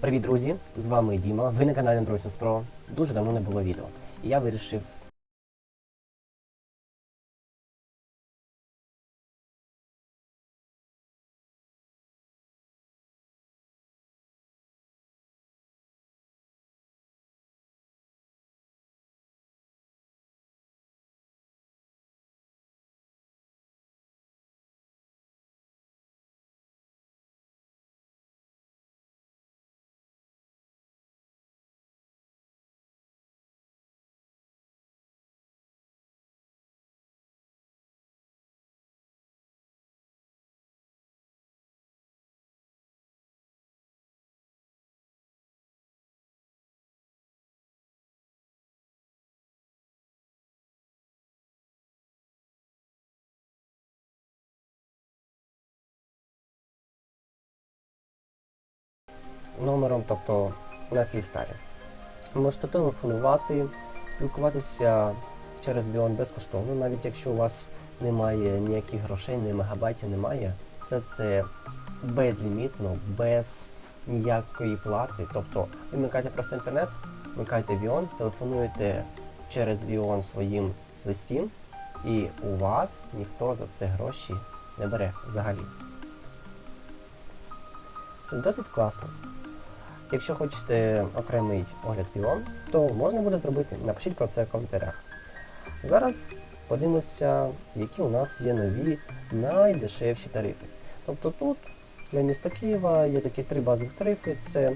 Привіт, друзі! З вами Діма. Ви на каналі Android News Pro. Дуже давно не було відео. І я вирішив номером, тобто на Київстарі. Можете телефонувати, спілкуватися через Vion безкоштовно, навіть якщо у вас немає ніяких грошей, ні мегабайтів немає. Все це безлімітно, без ніякої плати. Тобто ви вмикаєте просто інтернет, вмикаєте Vion, телефонуєте через Vion своїм близьким, і у вас ніхто за це гроші не бере взагалі. Це досить класно. Якщо хочете окремий огляд Віон, то можна буде зробити. Напишіть про це в коментарях. Зараз подивимося, які у нас є нові найдешевші тарифи. Тобто тут для міста Києва є такі три базових тарифи: це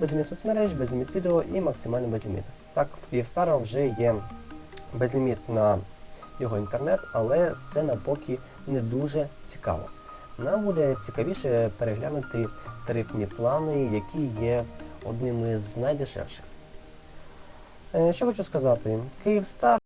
безліміт соцмереж, безліміт відео і максимальний безліміт. Так, в Київстара вже є безліміт на його інтернет, але це нам поки не дуже цікаво. Нам буде цікавіше переглянути тарифні плани, які є одними з найдешевших. Е, Що хочу сказати, Київстар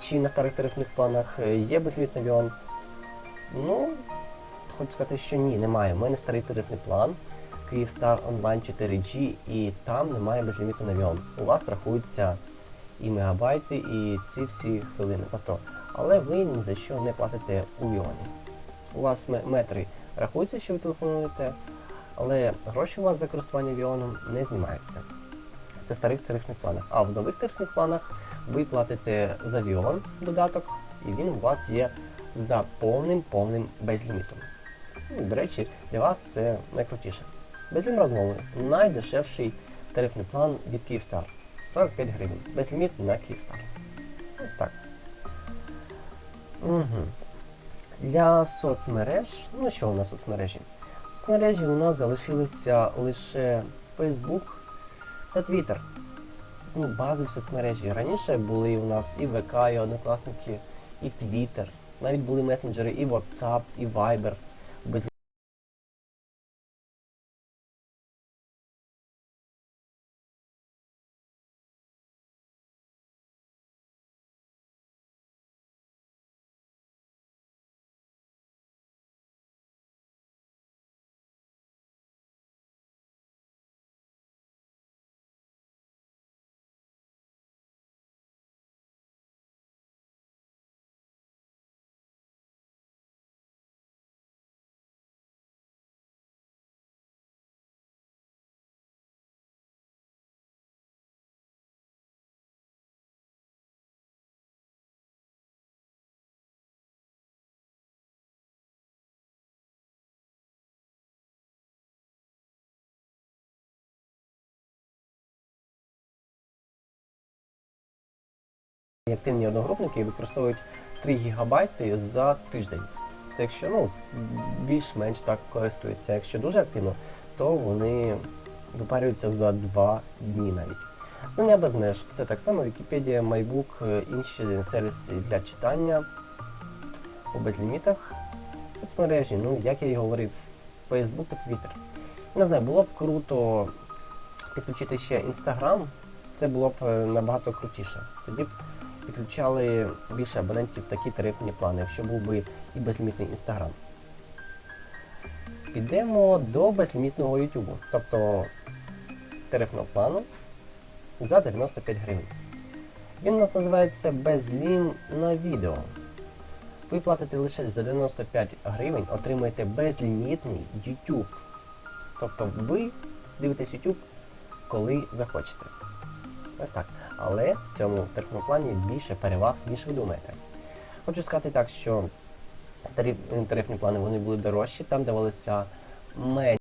Чи на старих тарифних планах е, є безлімітний Віон? Ну, хочу сказати, що ні, немає. У мене старий тарифний план Kyivstar Online 4G і там немає безліміту на Віон. У вас рахуються і мегабайти, і ці всі хвилини. Тобто, але ви ні за що не платите у Віоні. У вас метри рахуються, що ви телефонуєте, але гроші у вас за користування Віоном не знімаються. Це в старих тарифних планах. А в нових тарифних планах ви платите за Віон додаток, і він у вас є за повним повним безлімітом. Ну, до речі, для вас це найкрутіше. Безлім розмови. Найдешевший тарифний план від Kyivstar. 45 гривень. Безліміт на Kyivstar. Ось так. Угу. Для соцмереж, ну що у нас соцмережі? Соцмережі у нас залишилися лише Facebook та Twitter. Ну, базові соцмережі. Раніше були у нас і ВК, і Однокласники, і Твіттер. Навіть були месенджери і WhatsApp, і Viber. Активні одногрупники використовують 3 ГБ за тиждень. Це якщо ну, більш-менш так користуються. Якщо дуже активно, то вони випарюються за 2 дні навіть. Знання без меж, все так само, Вікіпедія, MyBook, е, інші сервіси для читання по безлімітах. Соцмережі, ну як я і говорив, Facebook та Twitter. Не знаю, було б круто підключити ще Instagram, це було б е, набагато крутіше. Тоді б підключали більше абонентів такі тарифні плани, якщо був би і безлімітний Instagram. Підемо до безлімітного YouTube, тобто тарифного плану за 95 гривень. Він у нас називається Безлім на відео. Ви платите лише за 95 гривень, отримаєте безлімітний YouTube. Тобто ви дивитесь YouTube, коли захочете. Ось так. Але в цьому тарифному плані більше переваг, ніж ви думаєте. Хочу сказати так, що тарифні плани вони були дорожчі, там давалися менші.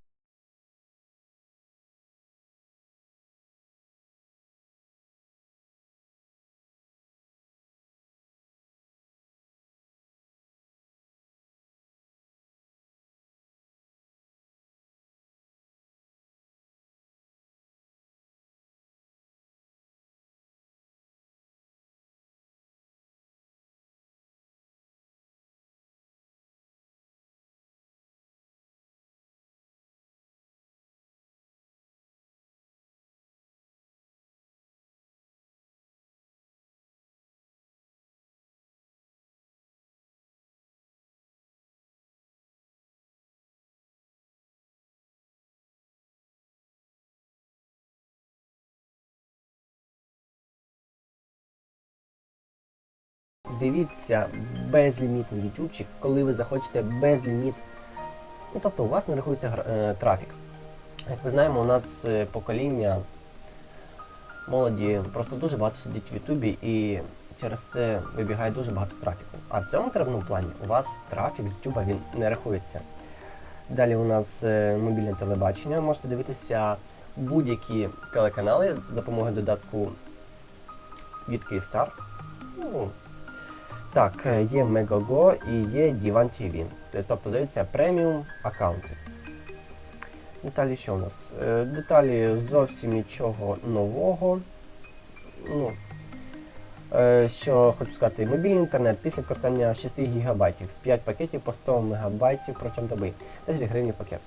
Дивіться безлімітний ютубчик, коли ви захочете безліміт. Ну, тобто у вас не рахується е, трафік. Як ми знаємо, у нас е, покоління молоді просто дуже багато сидить в Ютубі і через це вибігає дуже багато трафіку. А в цьому тарифному плані у вас трафік з Ютуба він не рахується. Далі у нас е, мобільне телебачення. Можете дивитися будь-які телеканали за допомогою додатку від Kyivstar. Ну, так, е, є Megogo і є Divan TV. Тобто даються преміум аккаунти. Деталі що у нас? Е, Деталі зовсім нічого нового. Ну, е, що хочу сказати, мобільний інтернет після використання 6 ГБ, 5 пакетів по 100 МБ протягом доби. 10 гривень пакет.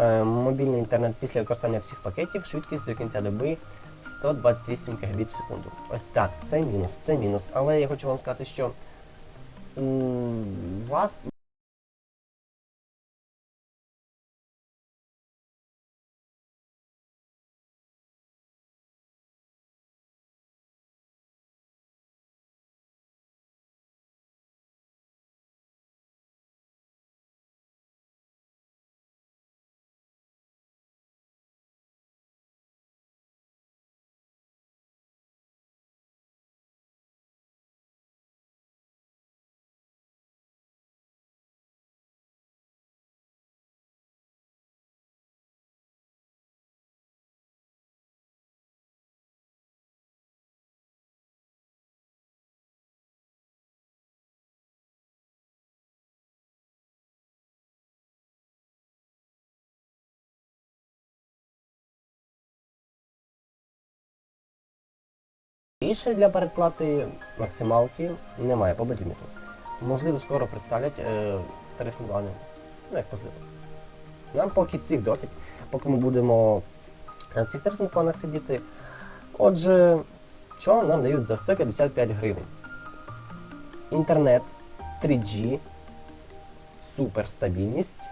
Е, Мобільний інтернет після використання всіх пакетів, швидкість до кінця доби 128 кбіт в секунду. Ось так, це мінус, це мінус. Але я хочу вам сказати, що у вас Більше для передплати максималки немає по безліміту. Можливо, скоро представлять е, тарифні плани. Ну, як можливо. Нам поки цих досить, поки ми будемо на цих тарифних планах сидіти. Отже, що нам дають за 155 гривень? Інтернет 3G, суперстабільність,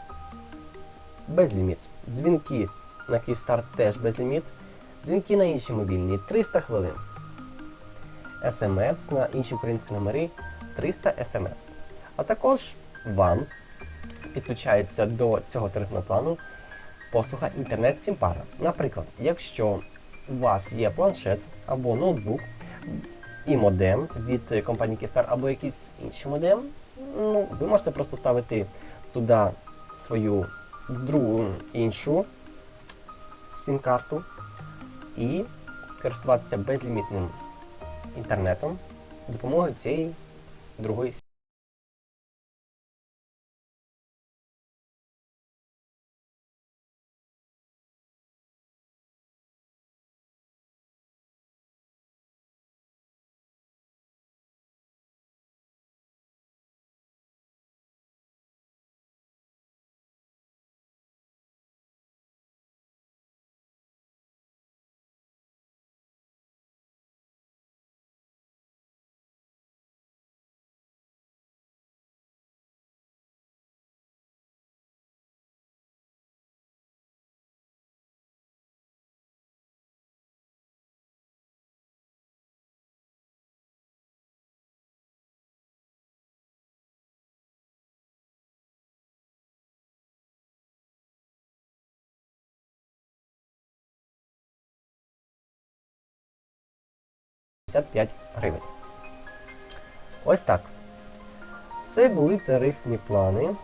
безліміт. Дзвінки на Kyivstar теж безліміт. Дзвінки на інші мобільні 300 хвилин. Смс на інші українські номери 300 смс. А також вам підключається до цього тарифного плану послуга інтернет Сімпара. Наприклад, якщо у вас є планшет або ноутбук і модем від компанії Kyivstar, або якийсь інший модем, ну, ви можете просто ставити туди свою другу іншу сім-карту і користуватися безлімітним інтернетом допомогою цієї другої сітки. гривень. Ось так. Це були тарифні плани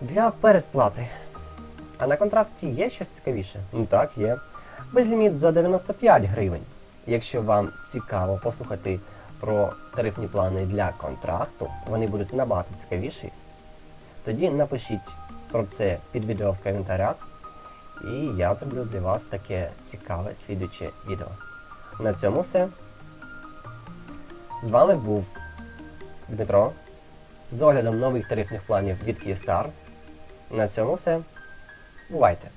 для передплати. А на контракті є щось цікавіше? Ну так, є. Безліміт за 95 гривень. Якщо вам цікаво послухати про тарифні плани для контракту, вони будуть набагато цікавіші. Тоді напишіть про це під відео в коментарях, і я зроблю для вас таке цікаве слідуче відео. На цьому все. З вами був Дмитро з оглядом нових тарифних планів від Київстар. На цьому все. Бувайте!